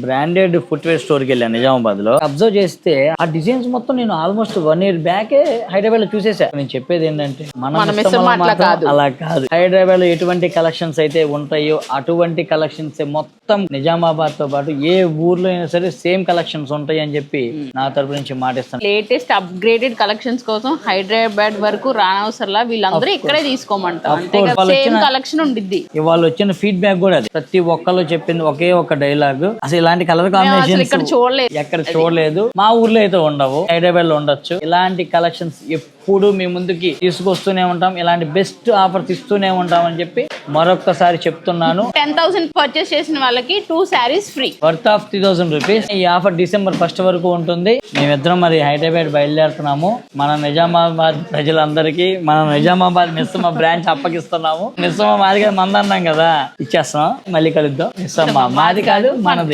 Branded footwear స్టోర్కి వెళ్ళాను నిజామాబాద్లో అబ్జర్వ్ చేస్తే ఆ డిజైన్స్ మొత్తం నేను ఆల్మోస్ట్ వన్ ఇయర్ బ్యాకే హైదరాబాద్లో చూసేసా. నేను చెప్పేది ఏంటంటే మన మాత్రం. అలా కాదు. హైదరాబాద్లో ఎటువంటి కలెక్షన్స్ అయితే ఉంటాయో అటువంటి కలెక్షన్స్ మొత్తం నిజామాబాద్తో పాటు ఏ ఊర్లో అయినా సరే సేమ్ కలెక్షన్స్ ఉంటాయి అని చెప్పి నా తరపు నుంచి మాటిస్తాను. లేటెస్ట్ అప్గ్రేడెడ్ కలెక్షన్స్ కోసం హైదరాబాద్ వరకు రానవసరంలా వీళ్ళందరూ ఇక్కడే తీసుకోమంటారు. వాళ్ళు సేమ్ కలెక్షన్ ఉండిద్ది. ఇవాళ వచ్చిన ఫీడ్బ్యాక్ కూడా అది. ప్రతి ఒక్కళ్ళు చెప్పింది ఒకే ఒక డైలాగ్ అసలు ఇలాంటి కలర్ చూడలేదు. ఎక్కడ చూడలేదు. మా ఊర్లో అయితే ఉండవు. హైదరాబాద్లో ఉండొచ్చు. ఇలాంటి కలెక్షన్స్ ఎప్పుడు మీ ముందుకి తీసుకొస్తూనే ఉంటాం. ఇలాంటి బెస్ట్ ఆఫర్స్ ఇస్తూనే ఉంటాం అని చెప్పి మరొక్కసారి చెప్తున్నాను. టెన్ థౌసండ్ పర్చేస్ చేసిన వాళ్ళకి two saris free worth of three thousand rupees ఈ ఆఫర్ డిసెంబర్ ఫస్ట్ వరకు ఉంటుంది. మేమిద్దరం మరి హైదరాబాద్ బయలుదేరుతున్నాము. మన నిజామాబాద్ ప్రజలందరికీ మనం నిజామాబాద్ మిస్సమ్మ బ్రాంచ్ అప్పగిస్తున్నాము. మిస్సమ్మ మాది కదా మంది అన్నాం కదా. ఇచ్చేస్తున్నాం. మళ్ళీ కలుద్దాం. మిస్సమ్మ మాది కాదు మనది.